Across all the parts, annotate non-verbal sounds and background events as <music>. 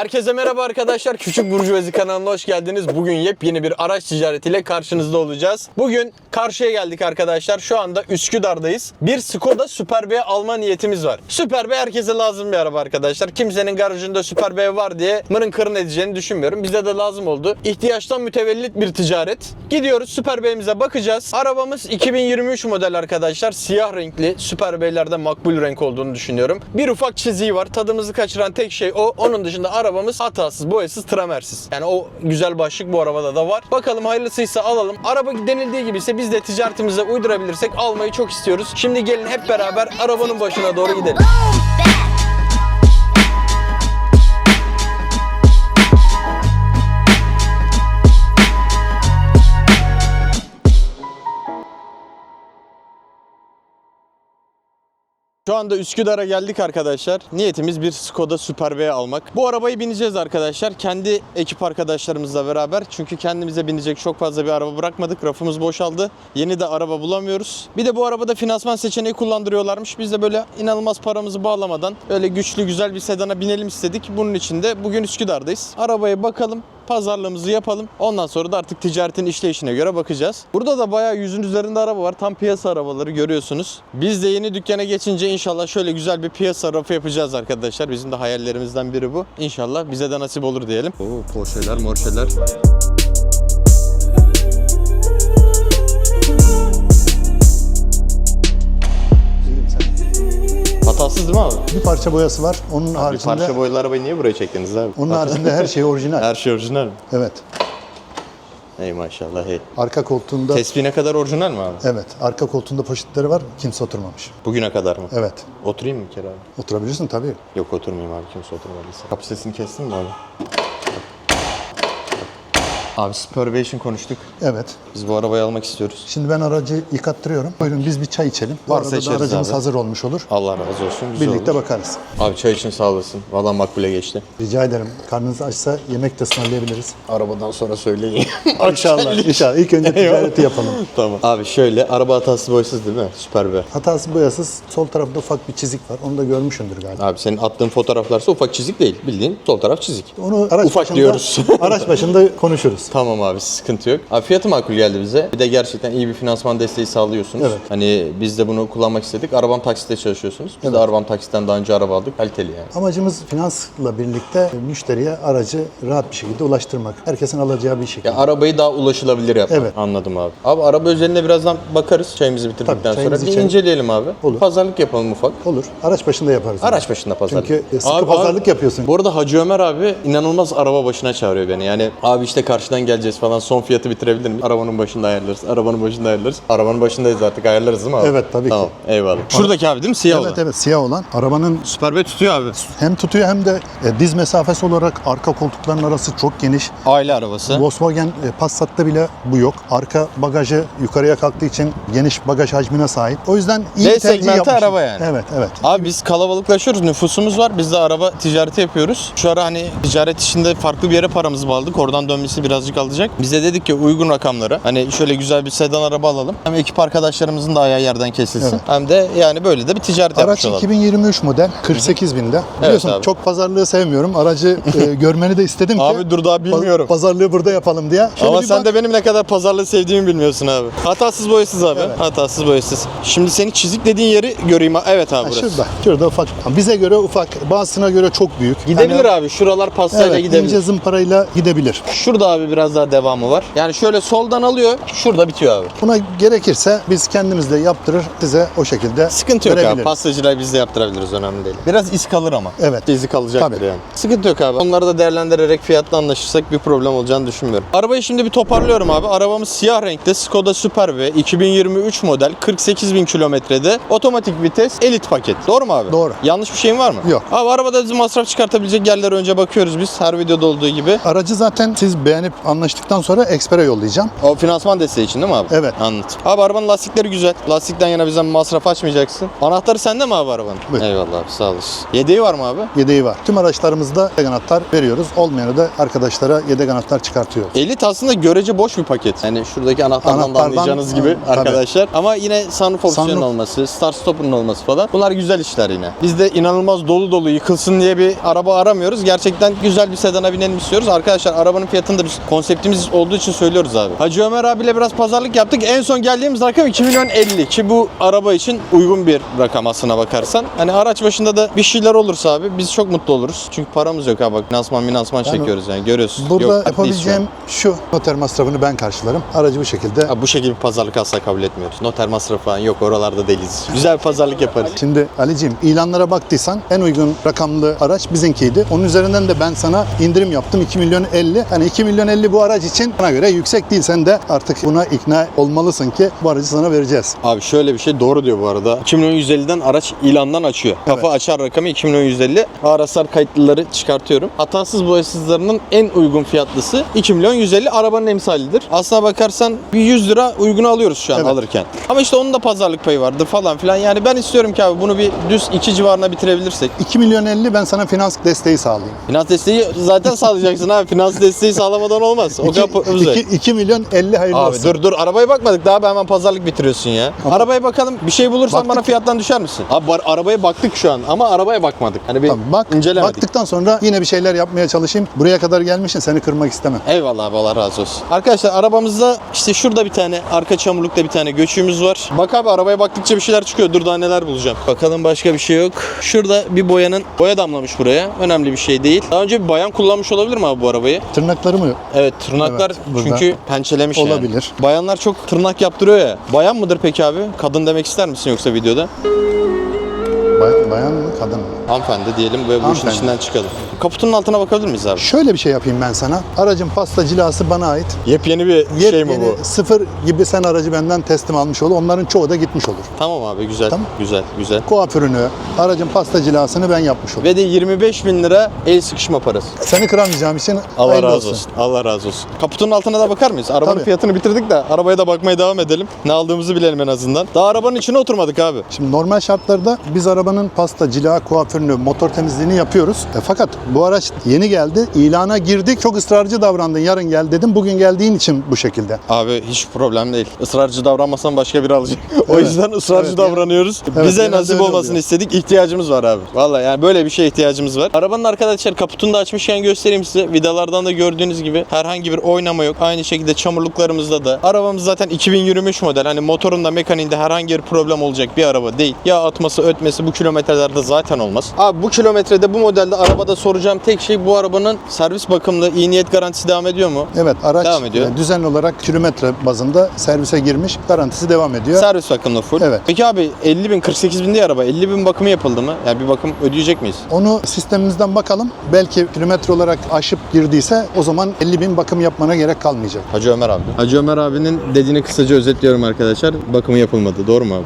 Herkese merhaba arkadaşlar. Küçük Burjuvazi kanalına hoş geldiniz. Bugün yepyeni bir araç ticaretiyle karşınızda olacağız. Bugün karşıya geldik arkadaşlar. Şu anda Üsküdar'dayız. Bir Skoda Super B alma niyetimiz var. Super herkese lazım bir araba arkadaşlar. Kimsenin garajında Super var diye mırın kırın edeceğini düşünmüyorum. Bize de lazım oldu. İhtiyaçtan mütevellit bir ticaret. Gidiyoruz Super B'mize bakacağız. Arabamız 2023 model arkadaşlar. Siyah renkli Super B'lerde makbul renk olduğunu düşünüyorum. Bir ufak çiziği var. Tadımızı kaçıran tek şey o. Onun dışında arabamız hatasız, boyasız, tramersiz. Yani o güzel başlık bu arabada da var. Bakalım hayırlısıysa alalım. Araba denildiği gibi ise biz de ticaretimize uydurabilirsek almayı çok istiyoruz. Şimdi gelin hep beraber arabanın başına doğru gidelim. Şu anda Üsküdar'a geldik arkadaşlar. Niyetimiz bir Skoda Super B almak. Bu arabayı bineceğiz arkadaşlar. Kendi ekip arkadaşlarımızla beraber. Çünkü kendimize binecek çok fazla bir araba bırakmadık. Rafımız boşaldı. Yeni de araba bulamıyoruz. Bir de bu arabada finansman seçeneği kullandırıyorlarmış. Biz de böyle inanılmaz paramızı bağlamadan öyle güçlü güzel bir sedana binelim istedik. Bunun için de bugün Üsküdar'dayız. Arabaya bakalım pazarlığımızı yapalım. Ondan sonra da artık ticaretin işleyişine göre bakacağız. Burada da bayağı yüzün üzerinde araba var. Tam piyasa arabaları görüyorsunuz. Biz de yeni dükkana geçince inşallah şöyle güzel bir piyasa rafı yapacağız arkadaşlar. Bizim de hayallerimizden biri bu. İnşallah bize de nasip olur diyelim. Oo, Porsche'ler, Morsche'ler. Hatasız değil mi abi? Bir parça boyası var. Onun Bir haricinde parça boylu arabayı niye buraya çektiniz abi? onun haricinde her şey orijinal. Her şey orijinal mi? Evet. Ey maşallah hey. Arka koltuğunda Tespihine kadar orijinal mi abi? evet, arka koltuğunda poşetleri var. Kimse oturmamış. Bugüne kadar mı? Evet. Oturayım mı bir kere abi? Oturabilirsin tabii. Yok oturmayayım abi kimse oturmadıysa. Kapı sesini kestin mi abi? Abi Supervision konuştuk. Evet. Biz bu arabayı almak istiyoruz. Şimdi ben aracı yıkattırıyorum. Buyurun biz bir çay içelim. Bu Varsa arada da içeriz aracımız abi. hazır olmuş olur. Allah razı olsun. Güzel Birlikte olur. bakarız. Abi çay için sağ olasın. Valla makbule geçti. Rica ederim. Karnınız açsa yemek de ısmarlayabiliriz. Arabadan sonra söyleyin. <laughs> İnşallah. İnşallah. İlk önce ticareti yapalım. <laughs> tamam. Abi şöyle araba hatası boysuz değil mi? Süper be. Hatası boyasız. Sol tarafta ufak bir çizik var. Onu da görmüşsündür galiba. Abi senin attığın fotoğraflarsa ufak çizik değil. Bildiğin sol taraf çizik. Onu araç Ufak başında, diyoruz. <laughs> araç başında konuşuruz. Tamam abi sıkıntı yok. Abi fiyatı makul geldi bize. Bir de gerçekten iyi bir finansman desteği sağlıyorsunuz. Evet. Hani biz de bunu kullanmak istedik. Arabam taksitte çalışıyorsunuz. Biz de arabam taksitten daha önce araba aldık. Kaliteli yani. Amacımız finansla birlikte müşteriye aracı rahat bir şekilde ulaştırmak. Herkesin alacağı bir şekilde. Ya arabayı daha ulaşılabilir yapmak. Evet. Anladım abi. Abi araba özelinde birazdan bakarız çayımızı bitirdikten Tabii, sonra. çayımızı Bir içelim. inceleyelim abi. Olur. Pazarlık yapalım ufak. Olur. Araç başında yaparız. Araç başında pazarlık. Çünkü sıkı pazarlık yapıyorsun. Bu arada Hacı Ömer abi inanılmaz araba başına çağırıyor beni. Yani abi işte karşıdan geleceğiz falan son fiyatı bitirebilir mi? Arabanın başında ayarlarız. Arabanın başında ayarlarız. Arabanın başındayız artık ayarlarız değil mi abi? Evet, tabii ki. Tamam eyvallah. Şuradaki abi değil mi? Siyah Evet olan. evet siyah olan. Arabanın Süper B tutuyor abi. hem tutuyor hem de e, diz mesafesi olarak arka koltukların arası çok geniş. Aile arabası. Volkswagen e, Passat'ta bile bu yok. Arka bagajı yukarıya kalktığı için geniş bagaj hacmine sahip. O yüzden iyi bir tercih segmenti yapmışım. araba yani. Evet evet. Abi biz kalabalıklaşıyoruz, nüfusumuz var. Biz de araba ticareti yapıyoruz. Şu ara hani ticaret işinde farklı bir yere paramızı bağladık. Oradan dönmesi birazcık alacak. Biz de dedik ki uygun rakamlara. Hani şöyle güzel bir sedan araba alalım. Hem ekip arkadaşlarımızın da ayağı yerden kesilsin. Evet. Hem de yani böyle de bir ticaret Araç yapmış olalım. 2023 model 48 binde. Biliyorsun abi. çok pazarlığı sevmiyorum. Aracı e, <laughs> görmeni de istedim ki. Abi dur daha bilmiyorum. paz- Pazarlığı burada yapalım diye. Şöyle Ama sen bak. de benim ne kadar pazarlığı sevdiğimi bilmiyorsun abi. Hatasız boyasız abi. Evet. Hatasız boyasız. Şimdi senin çizik dediğin yeri göreyim. Evet abi Ha, burası. Şurada. Şurada ufak. Bize göre ufak. Bazısına göre çok büyük. Gidebilir Yani- abi. Şuralar pastayla Evet, gidebilir. ince zımparayla gidebilir. Şurada abi biraz daha devamı var. Yani şöyle soldan alıyor. Şurada bitiyor abi. Buna gerekirse biz kendimiz de yaptırır size o şekilde Sıkıntı yok abi. verebiliriz. Pastacılar biz de yaptırabiliriz önemli değil. Biraz iz kalır ama. Evet. İzi kalacaktır Tabii. yani. Sıkıntı yok abi. Onları da değerlendirerek fiyatla anlaşırsak bir problem olacağını düşünmüyorum. Arabayı şimdi bir toparlıyorum abi. Arabamız siyah renkte Skoda Super V 2023 model 48 bin kilometrede otomatik vites elit paket. Doğru mu abi? Doğru. Yanlış bir şeyim var mı? Yok. Abi arabada bizim masraf çıkartabilecek yerlere önce bakıyoruz biz. Her videoda olduğu gibi. Aracı zaten siz beğenip anlaştıktan sonra ekspere yollayacağım. O finansman desteği için değil mi abi? Evet. Anladım. Abi arabanın lastikleri güzel. Lastikten yana bizden masraf açmayacaksın. Anahtarı sende mi abi arabanın? Buyur. Eyvallah abi sağ olasın. Yedeği var mı abi? Yedeği var. Tüm araçlarımızda yedek anahtar veriyoruz. Olmayanı da arkadaşlara yedek anahtar çıkartıyoruz. Elit aslında görece boş bir paket. Yani şuradaki anahtardan, da Anahtardan- anlayacağınız gibi Tabii. arkadaşlar. Ama yine sunroof opsiyonun Sunroof. olması, start stop'un olması falan. Bunlar güzel işler yine. Biz de inanılmaz dolu dolu yıkılsın diye bir araba aramıyoruz. Gerçekten güzel bir sedana binelim istiyoruz. Arkadaşlar arabanın fiyatını da biz konseptimiz olduğu için söylüyoruz abi. Hacı Ömer abiyle biraz pazarlık yaptık. En son geldiğimiz rakam 2 milyon 50 ki bu araba için uygun bir rakam aslına bakarsan. Hani araç başında da bir şeyler olursa abi biz çok mutlu oluruz. Çünkü paramız yok abi bak finansman Yani çekiyoruz yani görüyorsun. Burada Yok, yapabileceğim şu noter masrafını ben karşılarım. Aracı bu şekilde. Ha, bu şekilde bir pazarlık asla kabul etmiyoruz. Noter masrafı falan yok oralarda değiliz. Güzel bir pazarlık yaparız. Şimdi Ali'ciğim ilanlara baktıysan en uygun rakamlı araç bizimkiydi. Onun üzerinden de ben sana indirim yaptım 2 milyon 50. Hani 2 milyon 50 bu araç için bana göre yüksek değil. Sen de artık buna ikna olmalısın ki bu aracı sana vereceğiz. Abi şöyle bir şey doğru diyor bu arada. 2 milyon 150'den araç ilandan açıyor. Kafa Evet. açar rakamı 2 milyon 150. Araslar kayıtlıları çıkartıyorum. Hatasız boyasızlarının en uygun fiyatlısı 2 milyon 150 arabanın emsalidir. Aslına bakarsan bir 100 lira uygunu alıyoruz şu an Evet. alırken. Ama işte onun da pazarlık payı vardır falan filan. Yani ben istiyorum ki abi bunu bir düz 2 civarına bitirebilirsek. 2 milyon 50 ben sana finans desteği sağlayayım. Finans desteği zaten sağlayacaksın abi. Finans desteği sağlamadan olmaz. O 2, kadar güzel. 2 milyon 50 hayırlı Abi olsun. dur dur arabaya bakmadık daha abi hemen pazarlık bitiriyorsun ya. Ama- Arabaya bakalım bir şey bulursan Baktık. bana fiyattan düşer misin? Abi var, arabaya baktık şu an ama arabaya bakmadık. Hani bir Tamam, bak, incelemedik. baktıktan sonra yine bir şeyler yapmaya çalışayım. Buraya kadar gelmişsin seni kırmak istemem. Eyvallah abi Allah razı olsun. Arkadaşlar arabamızda işte şurada bir tane arka çamurlukta bir tane göçüğümüz var. Bak abi arabaya baktıkça bir şeyler çıkıyor. Dur daha neler bulacağım. Bakalım başka bir şey yok. Şurada bir boyanın boya damlamış buraya. Önemli bir şey değil. Daha önce bir bayan kullanmış olabilir mi abi bu arabayı? Tırnakları mı? Evet tırnaklar Evet, burada çünkü pençelemiş yani. olabilir. Bayanlar çok tırnak yaptırıyor ya. Bayan mıdır peki abi? Kadın demek ister misin yoksa videoda? Bay- bayan mı kadın mı? Hanımefendi diyelim ve bu işin Hanımefendi. içinden çıkalım. Kaputunun altına bakabilir miyiz abi? Şöyle bir şey yapayım ben sana. Aracın pasta cilası bana ait. Yepyeni bir şey mi Yepyeni, bu? Sıfır gibi sen aracı benden teslim almış olur. Onların çoğu da gitmiş olur. Tamam abi güzel. Tamam. Güzel güzel. Kuaförünü, aracın pasta cilasını ben yapmış olurum. Ve de 25 bin lira el sıkışma parası. Seni kıramayacağım için Allah hayırlı razı olsun. Allah razı olsun. Kaputunun altına da bakar mıyız? Arabanın Tabii. fiyatını bitirdik de arabaya da bakmaya devam edelim. Ne aldığımızı bilelim en azından. Daha arabanın içine oturmadık abi. Şimdi normal şartlarda biz arabanın pasta, cila, kuaförünü, motor temizliğini yapıyoruz. E, fakat bu araç yeni geldi. İlana girdik. Çok ısrarcı davrandın. Yarın gel dedim. Bugün geldiğin için bu şekilde. Abi hiç problem değil. Israrcı davranmasan başka biri alacak. <laughs> o Evet. yüzden ısrarcı Evet, davranıyoruz. Evet, Bize nasip olmasını oluyor. istedik. İhtiyacımız var abi. Vallahi yani böyle bir şeye ihtiyacımız var. Arabanın arkadaşlar kaputunu da açmışken göstereyim size. Vidalardan da gördüğünüz gibi herhangi bir oynama yok. Aynı şekilde çamurluklarımızda da. Arabamız zaten 2023 model. Hani motorunda mekaniğinde herhangi bir problem olacak bir araba değil. Yağ atması, ötmesi bu kilometrelerde zaten olmaz. Abi bu kilometrede bu modelde arabada soracağım tek şey bu arabanın servis bakımlı iyi niyet garantisi devam ediyor mu? Evet araç Devam ediyor. e, düzenli olarak kilometre bazında servise girmiş. Garantisi devam ediyor. Servis bakımlı full. Evet. Peki abi 50 bin 48 bin diye araba 50 bin bakımı yapıldı mı? Yani bir bakım ödeyecek miyiz? Onu sistemimizden bakalım. Belki kilometre olarak aşıp girdiyse o zaman 50 bin bakım yapmana gerek kalmayacak. Hacı Ömer abi. Hacı Ömer abinin dediğini kısaca özetliyorum arkadaşlar. Bakımı yapılmadı. Doğru mu abi?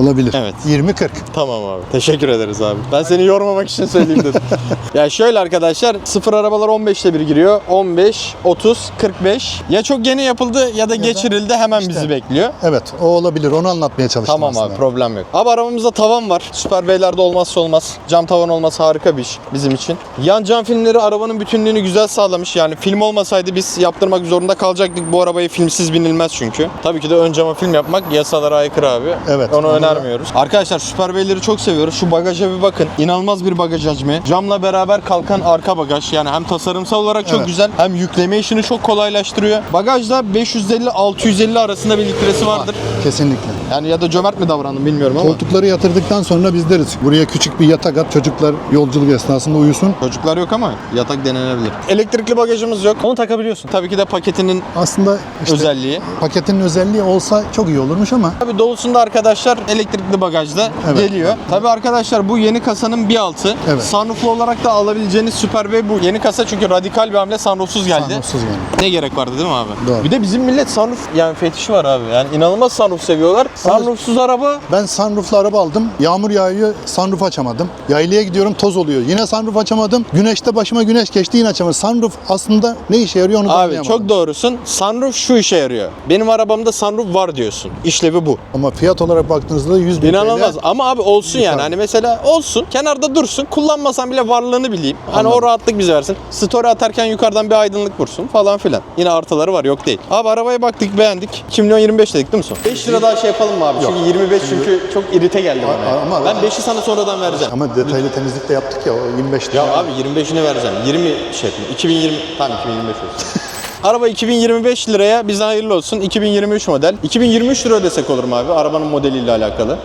Olabilir. Evet. 20-40. Tamam abi. Teşekkür ederiz abi. Ben seni yormamak için söyleyeyim dedim. <laughs> ya şöyle arkadaşlar sıfır arabalar 15'te bir giriyor. 15, 30, 45. Ya çok yeni yapıldı ya da geçirildi hemen işte. bizi bekliyor. Evet o olabilir. Onu anlatmaya çalıştım Tamam aslında. abi problem yok. Abi arabamızda tavan var. Süper B'lerde olmazsa olmaz. Cam tavan olması harika bir iş bizim için. Yan cam filmleri arabanın bütünlüğünü güzel sağlamış. Yani film olmasaydı biz yaptırmak zorunda kalacaktık. Bu arabayı filmsiz binilmez çünkü. Tabii ki de ön cama film yapmak yasalara aykırı abi. Evet, Onu önermiyoruz. Arkadaşlar Süper B'leri çok seviyoruz. Şu bagaja bir bakın. İnanılmaz bir bagaj hacmi. Camla beraber kalkan arka bagaj. Yani hem tasarımsal olarak çok Evet. güzel hem yükleme işini çok kolaylaştırıyor. Bagajda 550-650 arasında bir litresi vardır. Kesinlikle. Yani ya da cömert mi davrandım bilmiyorum ama. Koltukları yatırdıktan sonra biz deriz. Buraya küçük bir yatak at çocuklar yolculuk esnasında uyusun. Çocuklar yok ama yatak denenebilir. Elektrikli bagajımız yok. Onu takabiliyorsun. Tabii ki de paketinin Aslında işte özelliği. paketin özelliği olsa çok iyi olurmuş ama Tabii dolusunda arkadaşlar elektrikli bagajda Evet. geliyor. Tabi arkadaşlar bu yeni kasanın bir altı. Evet. Sunrooflu olarak da alabileceğiniz Super B bu. Yeni kasa çünkü radikal bir hamle sunroofsuz geldi. Sunroofsuz geldi. Ne gerek vardı değil mi abi? Doğru. Bir de bizim millet sunroof yani fetişi var abi. Yani inanılmaz sunroof seviyorlar. Sunroofsuz araba Ben sunrooflu araba aldım. Yağmur yağıyor, sunroof açamadım. Yaylaya gidiyorum, toz oluyor. Yine sunroof açamadım. Güneşte başıma güneş geçti yine açamadım. Sunroof aslında ne işe yarıyor onu da Abi çok doğrusun. Sunroof şu işe yarıyor. Benim arabamda sunroof var diyorsun. İşlevi bu. Ama fiyat olarak baktığınızda 100 bin İnanılmaz. TL. Ama abi olsun yani. Hani mesela olsun. Kenarda dursun. Kullanmasam bile varlığını bileyim. Hani Anladım. o rahatlık bize versin. Story atarken yukarıdan bir aydınlık vursun falan filan. Yine artıları var yok değil. Abi arabaya baktık beğendik. 2 milyon 25 dedik değil mi son? 5 lira daha şey yapalım mı abi? Çünkü 25 çünkü çok irite geldi bana. A- ama- ben 5'i sana sonradan vereceğim. Ama detaylı temizlik de yaptık ya o 25 lira. Ya abi 25'ini vereceğim. 20 şey yapayım. 2020 tamam 2025 olsun. <laughs> Araba 2025 liraya bize hayırlı olsun. 2023 model. 2023 lira ödesek olur mu abi? Arabanın modeliyle alakalı.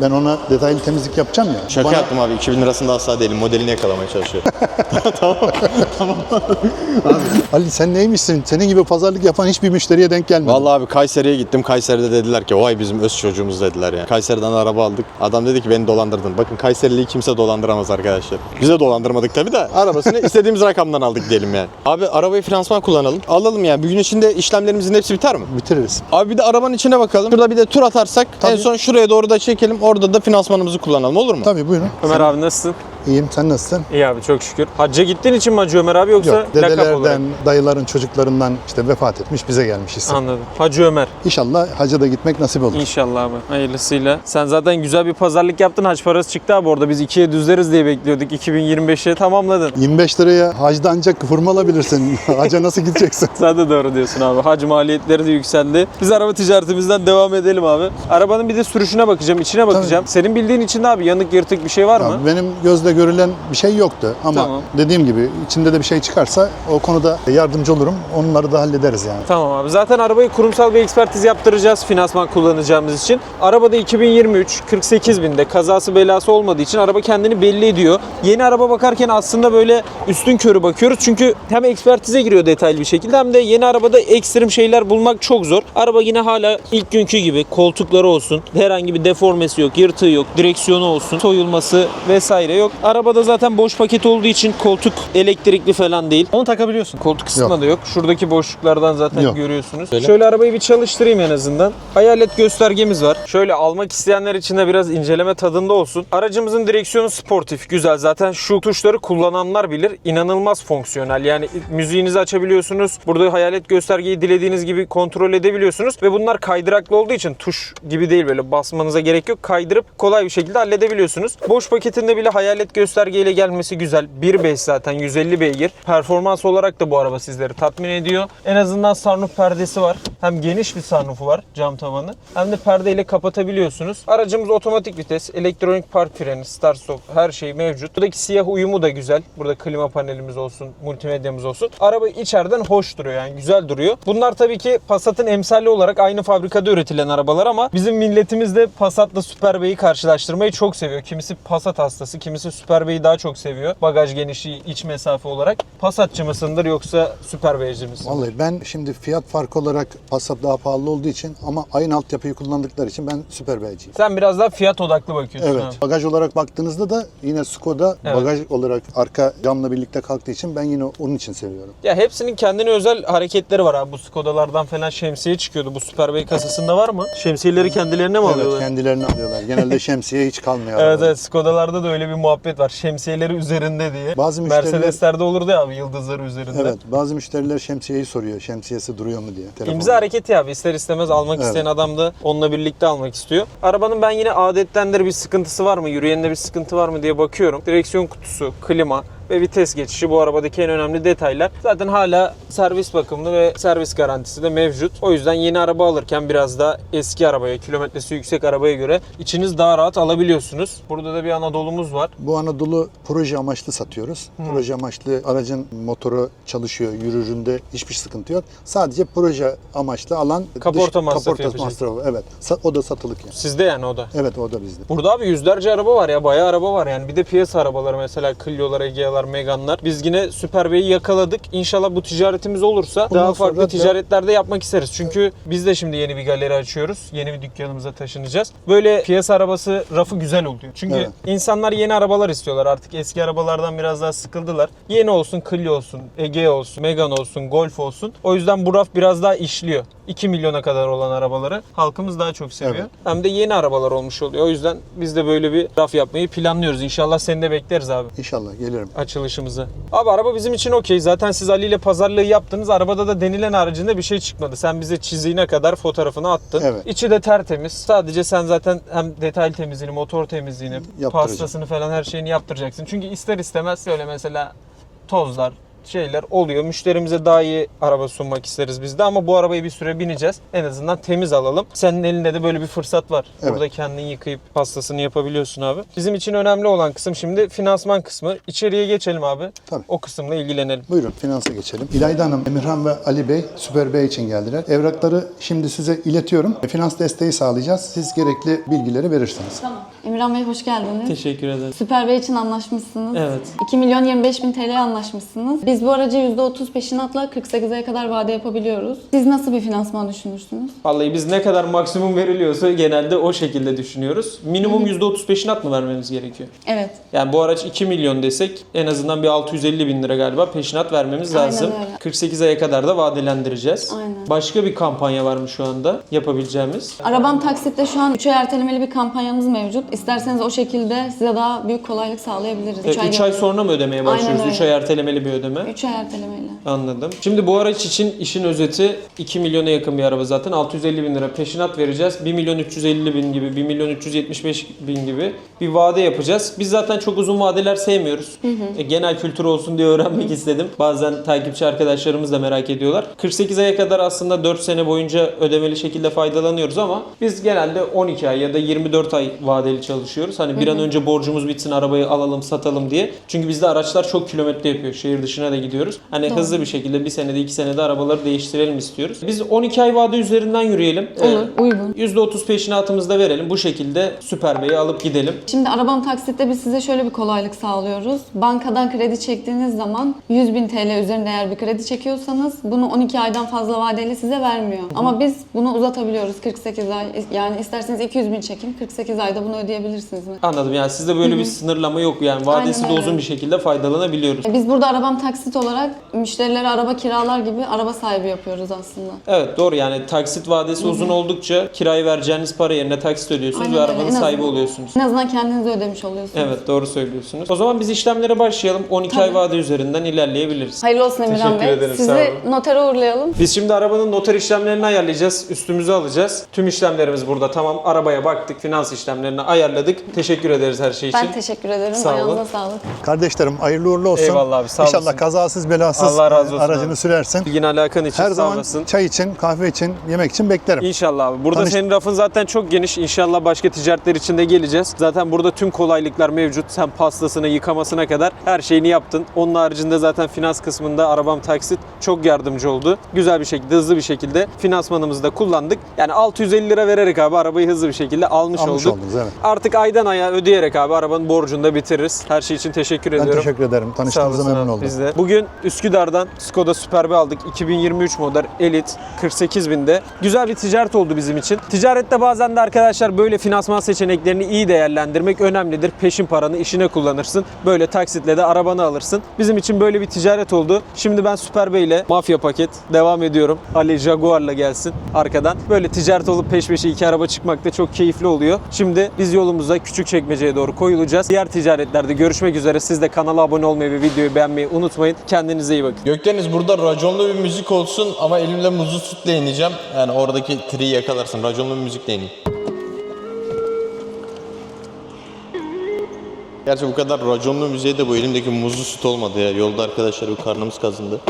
Ben ona detaylı temizlik yapacağım ya. Şaka Bana- yaptım abi. 2000 lirasında asla değilim. Modelini yakalamaya çalışıyorum. <laughs> Ali sen neymişsin? Senin gibi pazarlık yapan hiçbir müşteriye denk gelmedi. Vallahi abi Kayseri'ye gittim. Kayseri'de dediler ki vay bizim öz çocuğumuz dediler ya. Kayseri'den araba aldık. Adam dedi ki beni dolandırdın. Bakın Kayserili'yi kimse dolandıramaz arkadaşlar. Biz de dolandırmadık tabii de arabasını <laughs> istediğimiz rakamdan aldık diyelim yani. Abi arabayı finansman kullanalım. Alalım yani. Bir gün içinde işlemlerimizin hepsi biter mi? Bitiririz. Abi bir de arabanın içine bakalım. Şurada bir de tur atarsak en Tabii. son şuraya doğru da çekelim. Orada da finansmanımızı kullanalım olur mu? Tabii buyurun. Ömer abi nasılsın? İyiyim sen nasılsın? İyi abi çok şükür. Hacca gittiğin için mi Hacı Ömer abi yoksa Yok lakap olarak? dedelerden, dayıların çocuklarından işte vefat etmiş bize gelmiş isim. Anladım. Hacı Ömer. İnşallah hacca da gitmek nasip olur. İnşallah abi. Hayırlısıyla. Sen zaten güzel bir pazarlık yaptın. Hac parası çıktı abi orada. Biz ikiye düzleriz diye bekliyorduk. 2025'e tamamladın. 25 liraya hacda ancak hurma alabilirsin. <laughs> Hacca nasıl gideceksin? <laughs> Sen de doğru diyorsun abi. Hac maliyetleri de yükseldi. Biz araba ticaretimizden devam edelim abi. Arabanın bir de sürüşüne bakacağım, içine bakacağım. Senin bildiğin içinde abi yanık yırtık bir şey var mı? Ya benim gözle görülen bir şey yoktu ama Tamam. dediğim gibi içinde de bir şey çıkarsa o konuda yardımcı olurum. Onları da hallederiz yani. Tamam abi. Zaten arabayı kurumsal bir ekspertiz yaptıracağız finansman kullanacağımız için. Arabada 2023 48 binde kazası belası olmadığı için araba kendini belli ediyor. Yeni araba bakarken aslında böyle üstün körü bakıyoruz. Çünkü hem ekspertize giriyor detaylı bir şekilde hem de yeni arabada ekstrem şeyler bulmak çok zor. Araba yine hala ilk günkü gibi koltukları olsun. Herhangi bir deformesi yok, yırtığı yok, direksiyonu olsun, soyulması vesaire yok. Arabada zaten boş paket olduğu için koltuk elektrikli falan değil. Onu takabiliyorsun. Koltuk ısıtma da yok. Şuradaki boşluklardan zaten Yok. görüyorsunuz. Şöyle arabayı bir çalıştırayım en azından. Hayalet göstergemiz var. Şöyle almak isteyenler için de biraz inceleme tadında olsun. Aracımızın direksiyonu sportif, güzel. Zaten şu tuşları kullananlar bilir. İnanılmaz fonksiyonel. Yani müziğinizi açabiliyorsunuz. Burada hayalet göstergeyi dilediğiniz gibi kontrol edebiliyorsunuz. Ve bunlar kaydıraklı olduğu için tuş gibi değil böyle basmanıza gerek yok. Kaydırıp kolay bir şekilde halledebiliyorsunuz. Boş paketinde bile hayalet göstergeyle gelmesi güzel. 1.5 zaten 150 beygir. Performans olarak da bu araba sizleri tatmin ediyor. En azından sunroof perdesi var. Hem geniş bir sunroofu var cam tavanı. Hem de perdeyle kapatabiliyorsunuz. Aracımız otomatik vites, elektronik park freni, start stop her şey mevcut. Buradaki siyah uyumu da güzel. Burada klima panelimiz olsun, multimedyamız olsun. Araba içeriden hoş duruyor yani güzel duruyor. Bunlar tabii ki Passat'ın emsali olarak aynı fabrikada üretilen arabalar ama bizim milletimiz de Passat'la Super B'yi karşılaştırmayı çok seviyor. Kimisi Passat hastası, kimisi Super B'yi daha çok seviyor. Bagaj genişliği, iç mesafe olarak. Passatçı mısındır yoksa Super B'ci misin? Vallahi ben şimdi fiyat farkı olarak Passat daha pahalı olduğu için ama aynı altyapıyı kullandıkları için ben süper B'ciyim. Sen biraz daha fiyat odaklı bakıyorsun. Evet. ha. Bagaj olarak baktığınızda da yine Skoda Evet. bagaj olarak arka camla birlikte kalktığı için ben yine onun için seviyorum. Ya hepsinin kendine özel hareketleri var abi. Bu Skoda'lardan falan şemsiye çıkıyordu. Bu Super Bey kasasında var mı? Şemsiyeleri kendilerine mi Evet, alıyorlar? kendilerini alıyorlar. Genelde <laughs> şemsiye hiç kalmıyor. Evet arabada. evet Skoda'larda da öyle bir muhabbet var. Şemsiyeleri üzerinde diye. Bazı müşteriler- Mercedes'lerde olurdu ya abi yıldızları üzerinde. Evet, bazı müşteriler şemsiyeyi soruyor. Şemsiyesi duruyor mu diye. telefonda. İmza hareketi abi ister istemez almak Evet. isteyen adam da onunla birlikte almak istiyor. Arabanın ben yine adettendir bir sıkıntısı var mı, yürüyeninde bir sıkıntı var mı diye bakıyorum. Direksiyon kutusu, klima ve vites geçişi bu arabadaki en önemli detaylar. Zaten hala servis bakımlı ve servis garantisi de mevcut. O yüzden yeni araba alırken biraz da eski arabaya, kilometresi yüksek arabaya göre içiniz daha rahat alabiliyorsunuz. Burada da bir Anadolu'muz var. Bu Anadolu proje amaçlı satıyoruz. Proje amaçlı aracın motoru çalışıyor, yürüründe hiçbir sıkıntı yok. Sadece proje amaçlı alan Kaporta masrafı kaporta yapacak. masrafı. Evet. Sa- O da satılık yani. Sizde yani o da. Evet o da bizde. Burada abi yüzlerce araba var ya bayağı araba var yani. Bir de piyasa arabaları mesela Clio'lar, Egea'lar Cupra'lar, Megane'lar. Biz yine Super B'yi yakaladık. İnşallah bu ticaretimiz olursa Bundan daha farklı sonra da- ticaretlerde yapmak isteriz. Çünkü biz de şimdi yeni bir galeri açıyoruz. Yeni bir dükkanımıza taşınacağız. Böyle piyasa arabası rafı güzel oluyor. Çünkü Evet. insanlar yeni arabalar istiyorlar. Artık eski arabalardan biraz daha sıkıldılar. Yeni olsun, Clio olsun, Ege olsun, Megane olsun, Golf olsun. O yüzden bu raf biraz daha işliyor. 2 milyona kadar olan arabaları halkımız daha çok seviyor. Evet. Hem de yeni arabalar olmuş oluyor. O yüzden biz de böyle bir raf yapmayı planlıyoruz. İnşallah seni de bekleriz abi İnşallah gelirim. Açılışımıza. Abi araba bizim için okey. Zaten siz Ali ile pazarlığı yaptınız. Arabada da denilen haricinde bir şey çıkmadı. Sen bize çiziğine kadar fotoğrafını attın. Evet. İçi de tertemiz. Sadece sen zaten hem detay temizliğini, motor temizliğini, pastasını falan her şeyini yaptıracaksın. Çünkü ister istemez öyle mesela tozlar, şeyler oluyor. Müşterimize daha iyi araba sunmak isteriz biz de ama bu arabayı bir süre bineceğiz. En azından temiz alalım. Senin elinde de böyle bir fırsat var. Evet. Burada kendin yıkayıp pastasını yapabiliyorsun abi. Bizim için önemli olan kısım şimdi finansman kısmı. İçeriye geçelim abi. Tabii. O kısımla ilgilenelim. Buyurun finansa geçelim. İlayda Hanım, Emirhan ve Ali Bey Süper Bey için geldiler. Evrakları şimdi size iletiyorum. Finans desteği sağlayacağız. Siz gerekli bilgileri verirsiniz. Tamam. Emirhan Bey hoş geldiniz. Teşekkür ederim. Süper Bey için anlaşmışsınız. Evet. 2 milyon 25 bin TL'ye anlaşmışsınız. Biz bu aracı %30 peşinatla 48 aya kadar vade yapabiliyoruz. Siz nasıl bir finansman düşünürsünüz? Vallahi biz ne kadar maksimum veriliyorsa genelde o şekilde düşünüyoruz. Minimum %30 peşinat mı vermemiz gerekiyor? Evet. Yani bu araç 2 milyon desek en azından bir 650 bin lira galiba peşinat vermemiz Aynen lazım. öyle. 48 aya kadar da vadelendireceğiz. Aynen. Başka bir kampanya var mı şu anda yapabileceğimiz? Arabam taksitte şu an 3 ay ertelemeli bir kampanyamız mevcut. İsterseniz o şekilde size daha büyük kolaylık sağlayabiliriz. 3 E, ay, sonra mı ödemeye başlıyoruz? 3 öyle. ay ertelemeli bir ödeme. 3 ay ertelemeli. Anladım. Şimdi bu araç için işin özeti 2 milyona yakın bir araba zaten. 650 bin lira peşinat vereceğiz. 1 milyon 350 bin gibi, 1 milyon 375 bin gibi bir vade yapacağız. Biz zaten çok uzun vadeler sevmiyoruz. E, genel kültür olsun diye öğrenmek istedim. Bazen takipçi arkadaşlarımız da merak ediyorlar. 48 aya kadar aslında 4 sene boyunca ödemeli şekilde faydalanıyoruz ama biz genelde 12 ay ya da 24 ay vadeli çalışıyoruz. Hani bir an önce borcumuz bitsin arabayı alalım satalım diye. Çünkü bizde araçlar çok kilometre yapıyor. Şehir dışına da gidiyoruz. Hani Doğru. hızlı bir şekilde bir senede iki senede arabaları değiştirelim istiyoruz. Biz 12 ay vade üzerinden yürüyelim. Olur, uygun. %30 peşinatımızı da verelim. Bu şekilde Süper Bey'i alıp gidelim. Şimdi arabam taksitte biz size şöyle bir kolaylık sağlıyoruz. Bankadan kredi çektiğiniz zaman 100 bin TL üzerinde eğer bir kredi çekiyorsanız bunu 12 aydan fazla vadeyle size vermiyor. Ama biz bunu uzatabiliyoruz 48 ay. Yani isterseniz 200 bin çekin 48 ayda bunu ödeyebilirsiniz. Anladım yani sizde böyle bir sınırlama yok yani vadesi Aynen de uzun öyle. bir şekilde faydalanabiliyoruz. Biz burada arabam taksit olarak müşterilere araba kiralar gibi araba sahibi yapıyoruz aslında. Evet doğru yani taksit vadesi uzun oldukça kirayı vereceğiniz para yerine taksit ödüyorsunuz Aynen ve öyle. arabanın En sahibi azından- oluyorsunuz. En azından kendiniz ödemiş oluyorsunuz. Evet doğru söylüyorsunuz. O zaman biz işlemlere başlayalım. 12 ay vade üzerinden ilerleyebiliriz. Hayırlı olsun Emirhan Teşekkür Bey. ederim, sağ Sizi olun. notere uğurlayalım. Biz şimdi arabanın noter işlemlerini ayarlayacağız. Üstümüzü alacağız. Tüm işlemlerimiz burada. Tamam arabaya baktık. Finans işlemlerini ayarladık. Teşekkür ederiz her şey için. Ben teşekkür ederim. Sağ olun. Ayağınıza sağlık. Kardeşlerim hayırlı uğurlu olsun. Eyvallah abi, sağ İnşallah olasın. kazasız belasız Allah razı olsun aracını abi. sürersin. İlgin alakan için Her sağ zaman olasın. çay için, kahve için, yemek için beklerim. İnşallah abi. Burada Tanış- senin rafın zaten çok geniş. İnşallah başka ticaretler için de geleceğiz. Zaten burada tüm kolaylıklar mevcut. Sen pastasını, yıkamasına kadar her şeyini yaptın. Onun haricinde zaten finans kısmında arabam taksit çok yardımcı oldu. Güzel bir şekilde, hızlı bir şekilde finansmanımızı da kullandık. Yani 650 lira vererek abi arabayı hızlı bir şekilde almış, Almış olduk. oldunuz, evet. Artık aydan aya ödeyerek abi arabanın borcunu da bitiririz. Her şey için teşekkür Ben ediyorum. teşekkür ederim. Tanıştığımıza memnun oldum. Biz de. Bugün Üsküdar'dan Skoda Superb aldık. 2023 model Elite 48 binde. Güzel bir ticaret oldu bizim için. Ticarette bazen de arkadaşlar böyle finansman seçeneklerini iyi değerlendirmek önemlidir. Peşin paranı işine kullanırsın. Böyle taksitle de arabanı alırsın. Bizim için böyle bir ticaret oldu. Şimdi ben Super Bey ile mafya paket devam ediyorum. Ali Jaguar'la gelsin arkadan. Böyle ticaret olup peş peşe iki araba çıkmak da çok keyifli oluyor. Şimdi biz yolumuza küçük çekmeceye doğru koyulacağız. Diğer ticaretlerde görüşmek üzere. Siz de kanala abone olmayı ve videoyu beğenmeyi unutmayın. Kendinize iyi bakın. Gökdeniz burada raconlu bir müzik olsun ama elimde muzlu sütle ineceğim. Yani oradaki triyi yakalarsın. Raconlu bir müzikle ineyim. Gerçi bu kadar raconlu müziğe de bu elimdeki muzlu süt olmadı ya. Yolda arkadaşlar bir karnımız kazındı.